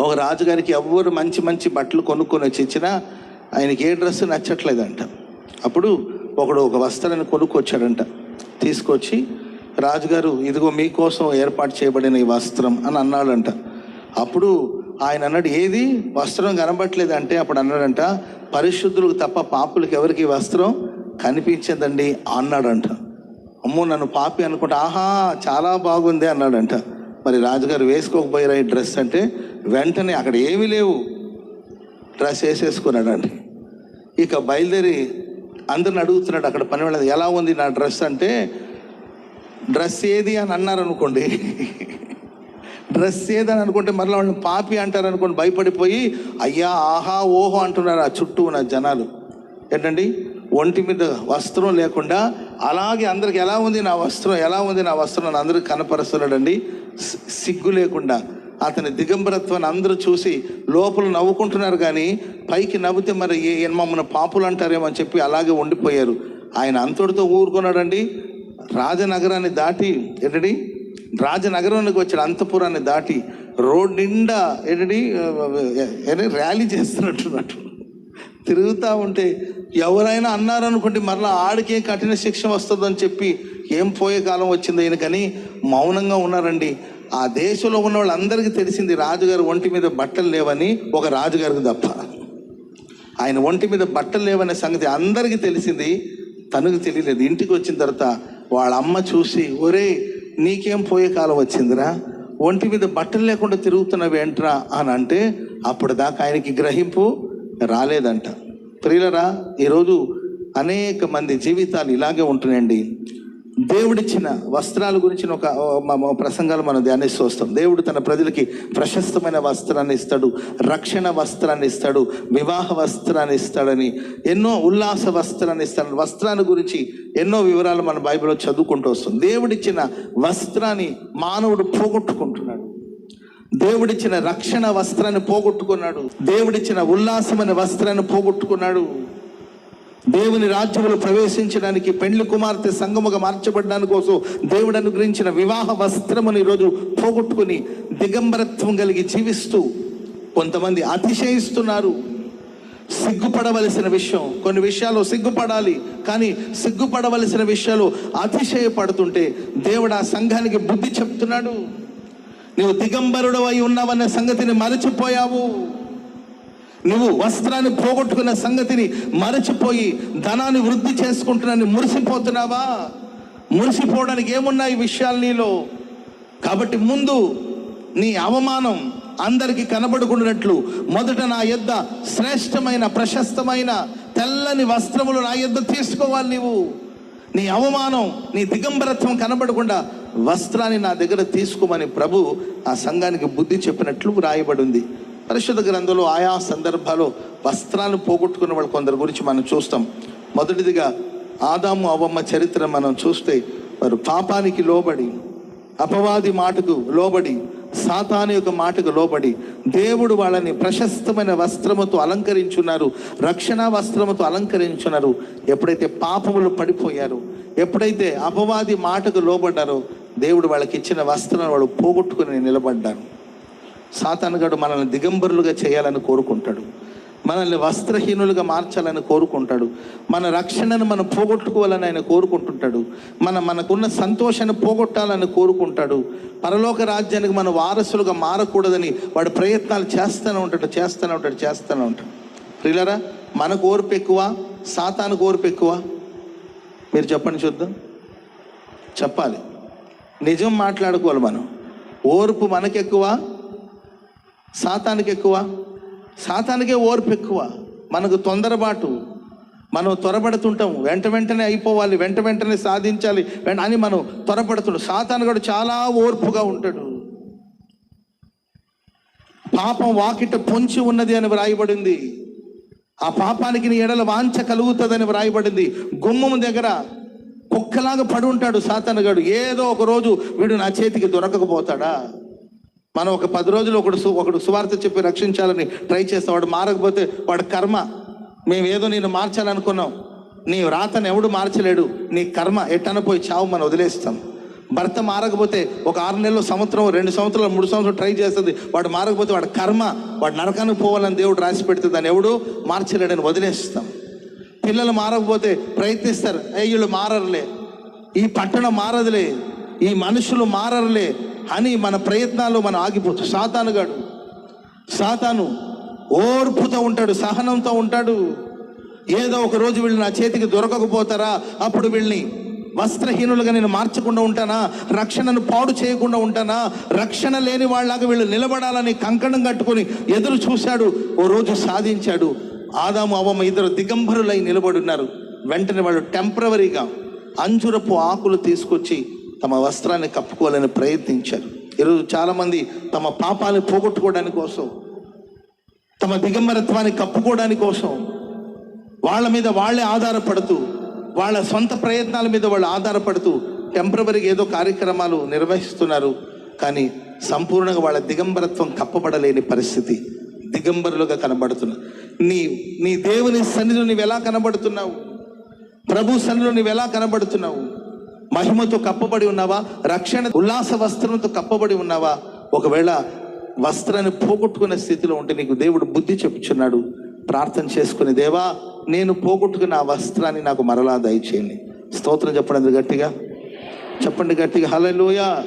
ఒక రాజుగారికి ఎవ్వరు మంచి మంచి బట్టలు కొనుక్కొని వచ్చి ఇచ్చినా ఆయనకి ఏ డ్రెస్ నచ్చట్లేదంట. అప్పుడు ఒకడు ఒక వస్త్రాన్ని కొనుక్కొచ్చాడంట. తీసుకొచ్చి రాజుగారు ఇదిగో మీకోసం ఏర్పాటు చేయబడిన ఈ వస్త్రం అని అన్నాడంట. అప్పుడు ఆయన అన్నాడు ఏది? వస్త్రం కనబట్లేదు అంటే అప్పుడు అన్నాడంట పరిశుద్ధులకు తప్ప పాపులకు ఎవరికి వస్త్రం కనిపించదండి అన్నాడంట. అమ్మో నన్ను పాపి అనుకుంటా ఆహా చాలా బాగుంది అన్నాడంట. మరి రాజుగారు వేసుకోకపోయారా ఈ డ్రెస్ అంటే వెంటనే అక్కడ ఏమీ లేవు. డ్రెస్ వేసేసుకున్నాడండి. ఇక బయలుదేరి అందరిని అడుగుతున్నాడు అక్కడ పని వెళ్ళదు ఎలా ఉంది నా డ్రెస్ అంటే డ్రెస్ ఏది అని అన్నారు అనుకోండి డ్రెస్ ఏదని అనుకుంటే మరలా వాళ్ళని పాపి అంటారు అనుకోండి భయపడిపోయి అయ్యా ఆహా ఓహో అంటున్నారు ఆ చుట్టూ ఉన్న జనాలు. ఏంటండి? ఒంటి మీద వస్త్రం లేకుండా అలాగే అందరికి ఎలా ఉంది నా వస్త్రం ఎలా ఉంది నా వస్త్రం అని అందరికి కనపరుస్తున్నాడండి. సి- సిగ్గు లేకుండా. అతని దిగంబరత్వాన్ని అందరూ చూసి లోపల నవ్వుకుంటున్నారు కానీ పైకి నవ్వితే మరి ఏ మమ్మల్ని పాపులు అంటారేమో అని చెప్పి అలాగే ఉండిపోయారు. ఆయన అంతటితో ఊరుకున్నాడండి. రాజనగరాన్ని దాటి ఏంటండి? రాజనగరానికి వచ్చాడు అంతపురాన్ని దాటి రోడ్ నిండా ఏంటండి? ఏంటి ర్యాలీ చేస్తున్నట్టున్నట్టు. తిరుగుతూ ఉంటే ఎవరైనా అన్నారనుకోండి మరలా ఆడికే కఠిన శిక్ష వస్తుందని చెప్పి ఏం పోయే కాలం వచ్చింది ఈయన కానీ మౌనంగా ఉన్నారండి. ఆ దేశంలో ఉన్న వాళ్ళందరికీ తెలిసింది రాజుగారు ఒంటి మీద బట్టలు లేవని ఒక రాజుగారికి తప్ప. ఆయన ఒంటి మీద బట్టలు లేవనే సంగతి అందరికీ తెలిసింది తనకు తెలియలేదు. ఇంటికి వచ్చిన తర్వాత వాళ్ళ అమ్మ చూసి ఒరే నీకేం పోయే కాలం వచ్చిందిరా? ఒంటి మీద బట్టలు లేకుండా తిరుగుతున్నావు ఏంట్రా? అని అంటే అప్పుడు దాకా ఆయనకి గ్రహింపు రాలేదంట. ప్రియులరా ఈరోజు అనేక మంది జీవితాలు ఇలాగే ఉంటున్నాయండి. దేవుడిచ్చిన వస్త్రాల గురించిన ఒక ప్రసంగాలు మనం ధ్యానిస్తూ వస్తాం. దేవుడు తన ప్రజలకి ప్రశస్తమైన వస్త్రాన్ని ఇస్తాడు రక్షణ వస్త్రాన్ని ఇస్తాడు వివాహ వస్త్రాన్ని ఇస్తాడని ఎన్నో ఉల్లాస వస్త్రాన్ని ఇస్తాడు. వస్త్రాన్ని గురించి ఎన్నో వివరాలు మన బైబిల్లో చదువుకుంటూ వస్తాం. దేవుడిచ్చిన వస్త్రాన్ని మానవుడు పోగొట్టుకుంటున్నాడు. దేవుడిచ్చిన రక్షణ వస్త్రాన్ని పోగొట్టుకున్నాడు. దేవుడిచ్చిన ఉల్లాసమైన వస్త్రాన్ని పోగొట్టుకున్నాడు. దేవుని రాజ్యములు ప్రవేశించడానికి పెండ్లి కుమార్తె సంగముగా మార్చబడడానికి కోసం దేవుడు అనుగ్రహించిన వివాహ వస్త్రమును ఈరోజు పోగొట్టుకుని దిగంబరత్వం కలిగి జీవిస్తూ కొంతమంది అతిశయిస్తున్నారు. సిగ్గుపడవలసిన విషయం కొన్ని విషయాలు సిగ్గుపడాలి కానీ సిగ్గుపడవలసిన విషయాలు అతిశయపడుతుంటే దేవుడు ఆ సంఘానికి బుద్ధి చెప్తున్నాడు. నువ్వు దిగంబరుడు అయి ఉన్నావన్న సంగతిని మరచిపోయావు. నువ్వు వస్త్రాన్ని పోగొట్టుకున్న సంగతిని మరచిపోయి ధనాన్ని వృద్ధి చేసుకుంటున్నాను మురిసిపోతున్నావా? మురిసిపోవడానికి ఏమున్నాయి విషయాలు నీలో? కాబట్టి ముందు నీ అవమానం అందరికీ కనబడుకున్నట్లు మొదట నా యొద్ద శ్రేష్టమైన ప్రశస్తమైన తెల్లని వస్త్రములు నా యొద్ద తీసుకోవాలి నీవు. నీ అవమానం నీ దిగంబరత్వం కనబడకుండా వస్త్రాన్ని నా దగ్గర తీసుకోమని ప్రభు ఆ సంఘానికి బుద్ధి చెప్పినట్లు రాయబడి ఉంది. పరిశుద్ధ గ్రంథంలో ఆయా సందర్భాలు వస్త్రాలు పోగొట్టుకున్న వాళ్ళు కొందరి గురించి మనం చూస్తాం. మొదటిదిగా ఆదాము అవమ్మ చరిత్ర మనం చూస్తే వారు పాపానికి లోబడి అపవాది మాటకు లోబడి సాతాను యొక్క మాటకు లోబడి దేవుడు వాళ్ళని ప్రశస్తమైన వస్త్రముతో అలంకరించున్నారు రక్షణ వస్త్రముతో అలంకరించున్నారు. ఎప్పుడైతే పాపములు పడిపోయారు ఎప్పుడైతే అపవాది మాటకు లోబడ్డారో దేవుడు వాళ్ళకి ఇచ్చిన వస్త్రాన్ని వాళ్ళు పోగొట్టుకుని నిలబడ్డారు. సాతానుగాడు మనల్ని దిగంబరులుగా చేయాలని కోరుకుంటాడు. మనల్ని వస్త్రహీనులుగా మార్చాలని కోరుకుంటాడు. మన రక్షణను మనం పోగొట్టుకోవాలని ఆయన కోరుకుంటుంటాడు. మన మనకున్న సంతోషాన్ని పోగొట్టాలని కోరుకుంటాడు. పరలోక రాజ్యానికి మన వారసులుగా మారకూడదని వాడు ప్రయత్నాలు చేస్తూనే ఉంటాడు చేస్తూనే ఉంటాడు చేస్తూనే ఉంటాడు. ప్రియులరా మనకు ఓర్పు ఎక్కువ సాతానికి ఓర్పు ఎక్కువ? మీరు చెప్పండి చూద్దాం. చెప్పాలి. నిజం మాట్లాడుకోవాలి మనం. ఓర్పు మనకెక్కువ సాతానికి ఎక్కువ? సాతానికే ఓర్పు ఎక్కువ. మనకు తొందరపాటు మనం త్వరపడుతుంటాం. వెంట వెంటనే అయిపోవాలి. వెంట వెంటనే సాధించాలి. వెంట- అని మనం త్వరపడుతుంటాం. సాతాను కూడా చాలా ఓర్పుగా ఉంటాడు. పాపం వాకిట పొంచి ఉన్నది అని వ్రాయబడింది. ఆ పాపానికి నీ ఎడల వాంఛ కలుగుతుందని వ్రాయబడింది. గుమ్మం దగ్గర కుక్కలాగా పడి ఉంటాడు సాతానుగాడు. ఏదో ఒక రోజు వీడు నా చేతికి దొరకకపోతాడా? మనం ఒక పది రోజులు ఒకడు సు- ఒకడు సువార్త చెప్పి రక్షించాలని ట్రై చేస్తాం. వాడు మారకపోతే వాడు కర్మ. మేము ఏదో నేను మార్చాలనుకున్నాం. నీ రాతను ఎవడు మార్చలేడు. నీ కర్మ ఎట్టనపోయి చావు మనం వదిలేస్తాం. భర్త మారకపోతే ఒక ఆరు నెలలు సంవత్సరం రెండు సంవత్సరాలు మూడు సంవత్సరాలు ట్రై చేస్తుంది. వాడు మారకపోతే వాడు కర్మ. వాడు నరకానికి పోవాలని దేవుడు రాసి పెడితే దాన్ని ఎవడు మార్చలేడని వదిలేస్తాం. పిల్లలు మారకపోతే ప్రయత్నిస్తారు. ఏ వీళ్ళు మారరులే. ఈ పట్టణం మారదులే. ఈ మనుషులు మారరులే. అని మన ప్రయత్నాలు మనం ఆగిపోతాం సాతానుగాడు సాతాను ఓర్పుతో ఉంటాడు సహనంతో ఉంటాడు. ఏదో ఒక రోజు వీళ్ళు నా చేతికి దొరకకపోతారా? అప్పుడు వీళ్ళని వస్త్రహీనులుగా నేను మార్చకుండా ఉంటానా? రక్షణను పాడు చేయకుండా ఉంటానా? రక్షణ లేని వాళ్ళలాగా వీళ్ళు నిలబడాలని కంకణం కట్టుకొని ఎదురు చూశాడు. ఓ రోజు సాధించాడు. ఆదాము అవమ్మ ఇద్దరు దిగంబరులై నిలబడున్నారు వెంటనే వాళ్ళు టెంపరవరీగా అంజురపు ఆకులు తీసుకొచ్చి తమ వస్త్రాన్ని కప్పుకోవాలని ప్రయత్నించారు. ఈరోజు చాలామంది తమ పాపాన్ని పోగొట్టుకోవడానికి కోసం తమ దిగంబరత్వాన్ని కప్పుకోవడానికి కోసం వాళ్ళ మీద వాళ్ళే ఆధారపడుతూ వాళ్ళ సొంత ప్రయత్నాల మీద వాళ్ళు ఆధారపడుతూ టెంపరవరీగా ఏదో కార్యక్రమాలు నిర్వహిస్తున్నారు. కానీ సంపూర్ణంగా వాళ్ళ దిగంబరత్వం కప్పబడలేని పరిస్థితి దిగంబరులుగా కనబడుతున్నా నీ నీ దేవుని సన్నిధిలో నువ్వు ఎలా కనబడుతున్నావు? ప్రభు సన్నిధిలో నీవు ఎలా కనబడుతున్నావు? మహిమతో కప్పబడి ఉన్నావా? రక్షణ ఉల్లాస వస్త్రంతో కప్పబడి ఉన్నావా? ఒకవేళ వస్త్రాన్ని పోగొట్టుకునే స్థితిలో ఉంటే నీకు దేవుడు బుద్ధి చెప్పుచున్నాడు. ప్రార్థన చేసుకుని దేవా నేను పోగొట్టుకున్న ఆ వస్త్రాన్ని నాకు మరలా దయచేయండి. స్తోత్రం చెప్పండి గట్టిగా. చెప్పండి గట్టిగా. హల్లెలూయా.